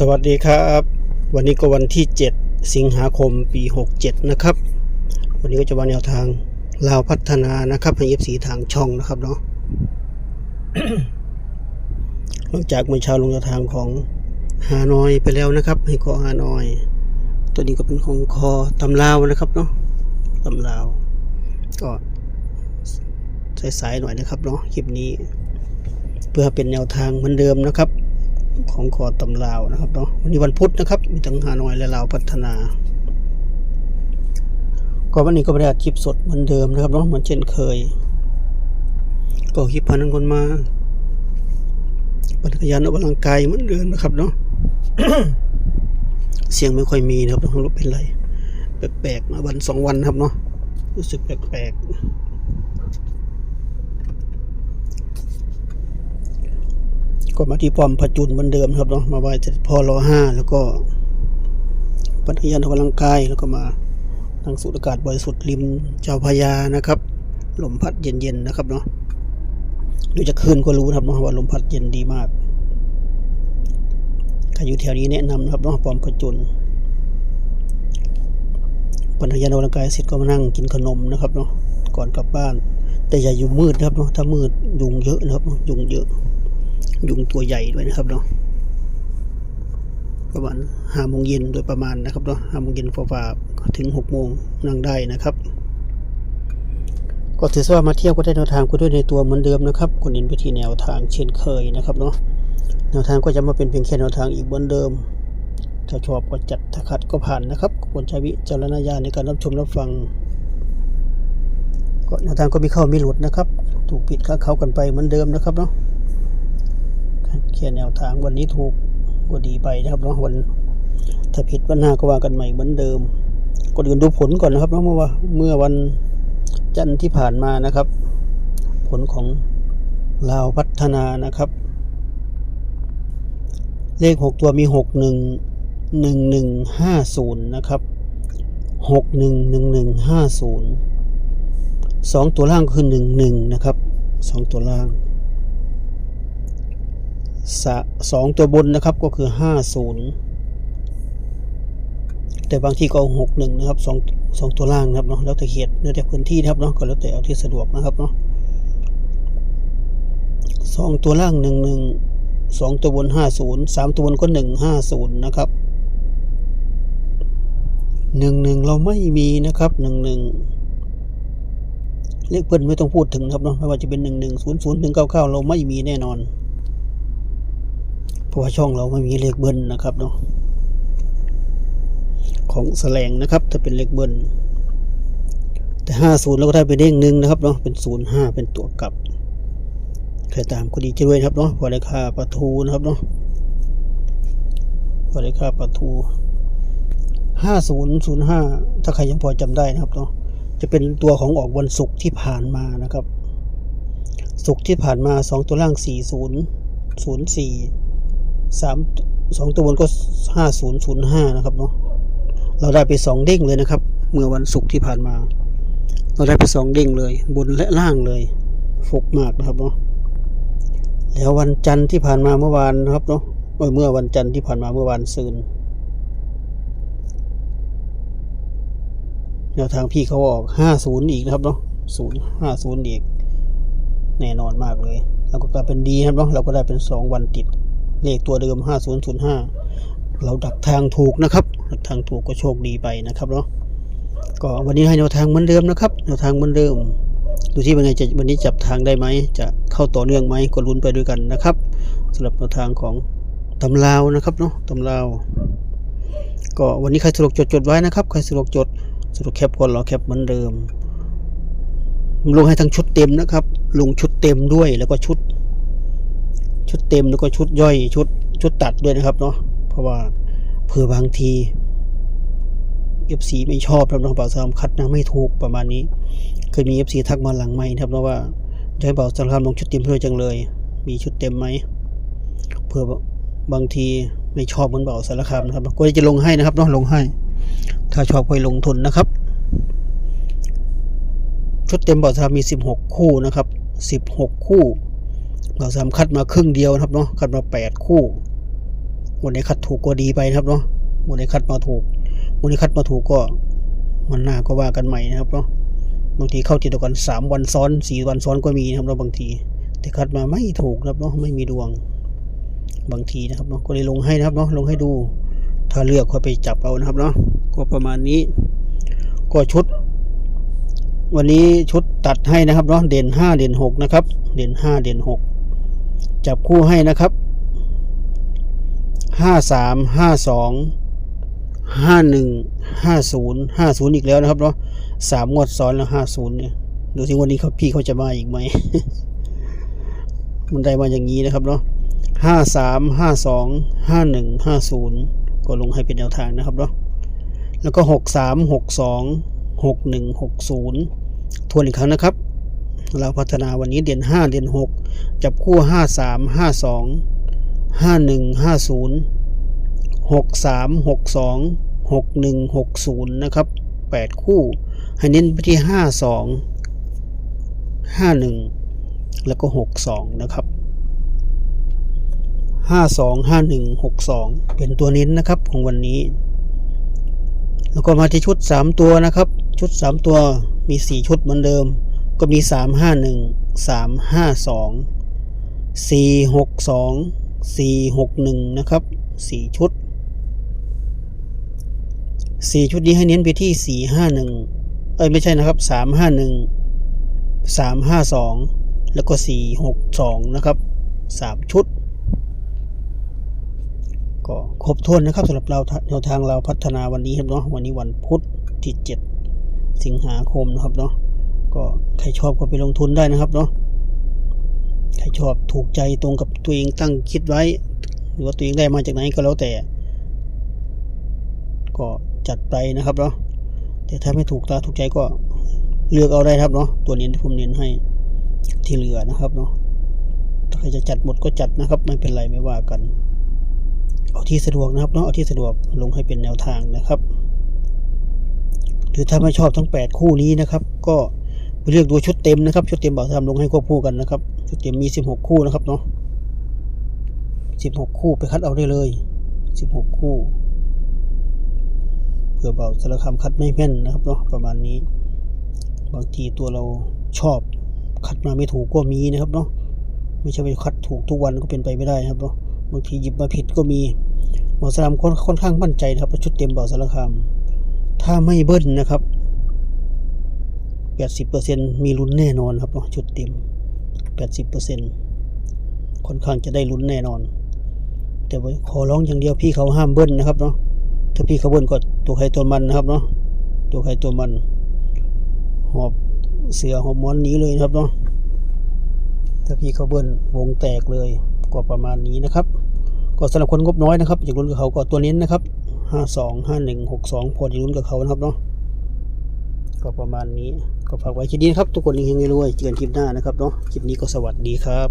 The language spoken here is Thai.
สวัสดีครับ วันนี้ก็วันที่ 7 สิงหาคมปี 67 นะครับ วันนี้ก็จะวางแนวทางลาวพัฒนานะครับให้เอฟสีทางช่องนะครับเนาะหลังจากเมื่อเช้าลงแนวทางของฮานอยไปแล้วนะครับ ให้คอฮานอย ตัวนี้ก็เป็นของคอตำลาวนะครับเนาะตำลาว ก็สายๆหน่อยนะครับเนาะคลิปนี้ เพื่อเป็นแนวทางเหมือนเดิมนะครับ ของคอตำลาวนะครับเนาะวันนี้วันพุธนะครับ มีทั้งฮานอยและลาวพัฒนา ก็วันนี้ก็ไม่ได้อัดคลิปสดเหมือนเดิมนะครับเนาะเหมือนเช่นเคย ก็คลิปพานังคนมาปั่นจักรยานออกกำลังกายเหมือนเดิมนะครับเนาะเสียงไม่ค่อยมีนะครับต้องรู้เป็นไรแปลกๆมาวันสองวันครับเนาะรู้สึกแปลกๆ ก็มาที่ป้อมพระจุนเหมือนเดิมครับเนาะมาไหว้เสด็จพ่อรอห้าแล้วก็ปัทยานออกกำลังกายแล้วก็มานั่งสูดอากาศบริสุทธิ์ริมเจ้าพระยานะครับลมพัดเย็นๆนะครับเนาะดูจากคืนก็รู้นะครับเนาะว่าลมพัดเย็นดีมากใครอยู่แถวนี้แนะนำนะครับเนาะป้อมพระจุนปัทยานออกกำลังกายเสร็จก็มานั่งกินขนมนะครับเนาะก่อนกลับบ้าน แต่อย่าอยู่มืดนะครับเนาะถ้ามืดยุงเยอะนะครับเนาะยุงเยอะ ยุงตัวใหญ่ด้วยนะครับเนาะประมาณห้าโมงเย็นโดยประมาณนะครับเนาะห้าโมงเย็นฝ่าๆถึงหกโมงนั่งได้นะครับ ก็ถือว่ามาเที่ยวก็ได้แนวทางก็ด้วยในตัวเหมือนเดิมนะครับคนเน้นไปที่แนวทางเช่นเคยนะครับเนาะแนวทางก็จะมาเป็นเพียงแค่แนวทางอีกเหมือนเดิมถ้าชอบก็จัดถ้าขัดก็ผ่านนะครับควรใช้วิจารณญาณในการรับชมรับฟังก็แนวทางก็มีเข้ามีหลุดนะครับ ถูกผิดค่าเขากันไปเหมือนเดิมนะครับเนาะ แค่แนวทางวันนี้ถูกก็ดีไปนะครับเนาะวันถ้าผิดวันหน้าก็ว่ากันใหม่เหมือนเดิมก่อนอื่นดูผลก่อนนะครับเนาะเมื่อว่าเมื่อวันจันทร์ที่ผ่านมานะครับ ผลของลาวพัฒนานะครับ เลขหกตัวมีหกหนึ่งหนึ่งหนึ่งห้าศูนย์นะครับหกหนึ่งหนึ่งหนึ่งห้าศูนย์สองตัวล่างคือหนึ่งหนึ่งนะครับสองตัวล่าง สองตัวบนนะครับก็คือห้าศูนย์แต่บางที่ก็หกหนึ่งนะครับสองสองตัวล่างนะครับเนาะแล้วแต่เขตแล้วแต่พื้นที่นะครับเนาะก็แล้วแต่เอาที่สะดวกนะครับเนาะสองตัวล่างหนึ่งหนึ่งสองตัวบนห้าศูนย์สามตัวบนก็หนึ่งห้าศูนย์นะครับหนึ่งหนึ่งเราไม่มีนะครับหนึ่งหนึ่งเลขเพิ่นไม่ต้องพูดถึงครับเนาะไม่ว่าจะเป็นหนึ่งหนึ่งศูนย์ศูนย์ถึงเก้าเก้าเราไม่มีแน่นอน ราะว่าช่องเราไม่มีเลขเบิ้ลนะครับเนาะของแสลงนะครับถ้าเป็นเลขเบิ้ลแต่ห้าศูนย์เราก็ได้เป็นเลขหนึ่งนะครับเนาะเป็นศูนย์ห้าเป็นตัวกลับใครตามก็ดีจะด้วยครับเนาะพอได้ค่าประทูนะครับเนาะพอได้ค่าประทูห้าศูนย์ศูนย์ห้าถ้าใครยังพอจำได้นะครับเนาะจะเป็นตัวของออกวันศุกร์ที่ผ่านมานะครับศุกร์ที่ผ่านมาสองตัวล่างสี่ศูนย์ศูนย์สี่ สามสองตัวบนก็ห้าศูนย์ศูนย์ห้านะครับเนาะเราได้ไปสองเด้งเลยนะครับ เมื่อวันศุกร์ที่ผ่านมา เราได้ไปสองเด้งเลย บนและล่างเลยฟกมากนะครับเนาะแล้ววันจันทร์ที่ผ่านมาเมื่อวานนะครับเนาะเมื่อวันจันทร์ที่ผ่านมาเมื่อวานซืนแนวทางพี่เขาออกห้าศูนย์อีกนะครับเนาะศูนย์ห้าศูนย์อีก แน่นอนมากเลย แล้วก็กลายเป็นดีครับเนาะเราก็ได้เป็นสองวันติด เลขตัวเดิม 5005 เราดักทางถูกนะครับดักทางถูกก็โชคดีไปนะครับเนาะก็วันนี้ให้แนวทางเหมือนเดิมนะครับแนวทางเหมือนเดิม ดูที่เป็นไงจะวันนี้จับทางได้ไหม จะเข้าต่อเนื่องไหมก็ลุ้นไปด้วยกันนะครับสำหรับแนวทางของตำลาวนะครับเนาะตำลาวก็วันนี้ใครสะดวกจดจดไว้นะครับใครสะดวกจดสะดวกแคปก็รอแคปเหมือนเดิมลงให้ทั้งชุดเต็มนะครับ ลงชุดเต็มด้วยแล้วก็ชุด ชุดเต็มแล้วก็ชุดย่อยชุดชุดตัดด้วยนะครับเนาะเพราะว่าเผื่อบางที FC ไม่ชอบครับน้องเบาสามคัดนะไม่ถูกประมาณนี้ เคยมี FC ทักมาหลังไม่นะครับเนาะว่าจะให้เบาสามลงชุดเต็มเพื่อจังเลย มีชุดเต็มไหมเผื่อบางทีไม่ชอบเหมือนเบาสารคามนะครับก็จะลงให้นะครับเนาะลงให้ ถ้าชอบก็ลงทุนนะครับ ชุดเต็มเบาสามมี 16 คู่นะครับ 16 คู่ เราสามคัดมาครึ่งเดียวนะครับเนาะคัดมาแปดคู่วันไหนคัดถูกก็ดีไปนะครับเนาะวันไหนคัดมาถูกวันไหนคัดมาถูกก็มันหน้าก็ว่ากันใหม่นะครับเนาะบางทีเข้าติดต่อกันสามวันซ้อนสี่วันซ้อนก็มีนะครับเนาะบางที แต่คัดมาไม่ถูกนะครับเนาะไม่มีดวง บางทีนะครับเนาะก็เลยลงให้นะครับเนาะลงให้ดู ถ้าเลือกค่อยไปจับเอานะครับเนาะก็ประมาณนี้ ก็ชุด วันนี้ชุดตัดให้นะครับเนาะเด่นห้าเด่นหกนะครับ เด่นห้าเด่นหก จับคู่ให้นะครับห้าสามห้าสองห้าหนึ่งห้าศูนย์ห้าศูนย์อีกแล้วนะครับเนาะสามงวดซ้อนแล้วห้าศูนย์เนี่ย ดูสิวันนี้เขาพี่เขาจะมาอีกไหม มันได้มาอย่างนี้นะครับเนาะห้าสามห้าสองห้าหนึ่งห้าศูนย์ก็ลงให้เป็นแนวทางนะครับเนาะแล้วก็หกสามหกสองหกหนึ่งหกศูนย์ทวนอีกครั้งนะครับ เราพัฒนาวันนี้เดือนห้าเดือนหกจับคู่ห้าสามห้าสองห้าหนึ่งห้าศูนย์หกสามหกสองหกหนึ่งหกศูนย์นะครับแปดคู่ ให้เน้นไปที่ห้าสองห้าหนึ่งแล้วก็หกสองนะครับห้าสองห้าหนึ่งหกสองเป็นตัวเน้นนะครับของวันนี้ แล้วก็มาที่ชุดสามตัวนะครับ ชุดสามตัวมีสี่ชุดเหมือนเดิม ก็มีสามห้าหนึ่งสามห้าสองสี่หกสองสี่หกหนึ่งนะครับสี่ชุดสี่ชุดนี้ให้เน้นไปที่สี่ห้าหนึ่งเอ้ย ไม่ใช่นะครับสามห้าหนึ่งสามห้าสองแล้วก็สี่หกสองนะครับสามชุด ก็ครบถ้วนนะครับสำหรับเราแนวทางเราพัฒนาวันนี้ครับเนาะวันนี้วันพุธที่เจ็ดสิงหาคมนะครับเนาะ ก็ใครชอบก็ไปลงทุนได้นะครับเนาะใครชอบถูกใจตรงกับตัวเองตั้งคิดไว้ หรือว่าตัวเองได้มาจากไหนก็แล้วแต่ ก็จัดไปนะครับเนาะแต่ถ้าไม่ถูกตาถูกใจก็เลือกเอาได้ครับเนาะตัวเนี้ที่ผมเน้นให้ที่เหลือนะครับเนาะถ้าใครจะจัดหมดก็จัดนะครับ ไม่เป็นไรไม่ว่ากัน เอาที่สะดวกนะครับเนาะเอาที่สะดวกลงให้เป็นแนวทางนะครับ หรือถ้าไม่ชอบทั้ง 8 คู่นี้นะครับ ก็ เลือกดูชุดเต็มนะครับ ชุดเต็มบ่าวทำลงให้ควบคู่กันนะครับ ชุดเต็มมี 16 คู่นะครับเนาะ16 คู่ไปคัดเอาได้เลย 16 คู่ เพื่อเบาสารคำคัดไม่แม่นนะครับเนาะประมาณนี้ บางทีตัวเราชอบคัดมาไม่ถูกก็มีนะครับเนาะไม่ใช่ไปคัดถูกทุกวันก็เป็นไปไม่ได้นะครับเนาะบางทีหยิบมาผิดก็มีเบาสารคำค่อนค่อนข้างมั่นใจนะครับชุดเต็มเบาสารคำถ้าไม่เบิ้ลนะครับ 80%มีลุ้นแน่นอนครับเนาะชุดเต็ม 80%ค่อนข้างจะได้ลุ้นแน่นอน แต่ว่าขอร้องอย่างเดียวพี่เขาห้ามเบิ้ลนะครับเนาะถ้าพี่เขาเบิ้ลก็ตัวใครตัวมันนะครับเนาะตัวใครตัวมัน หอบเสือหอบหมอนนี้เลยนะครับเนาะถ้าพี่เขาเบิ้ลวงแตกเลยก็ประมาณนี้นะครับ ก็สำหรับคนงบน้อยนะครับอยากลุ้นกับเขาก็ตัวนี้นะครับห้าสองห้าหนึ่งหกสองพอจะลุ้นกับเขานะครับเนาะก็ประมาณนี้ ก็ฝากไว้คลิปนี้นะครับ ทุกคนยังๆรวยเจอกันคลิปหน้านะครับเนาะคลิปนี้ก็สวัสดีครับ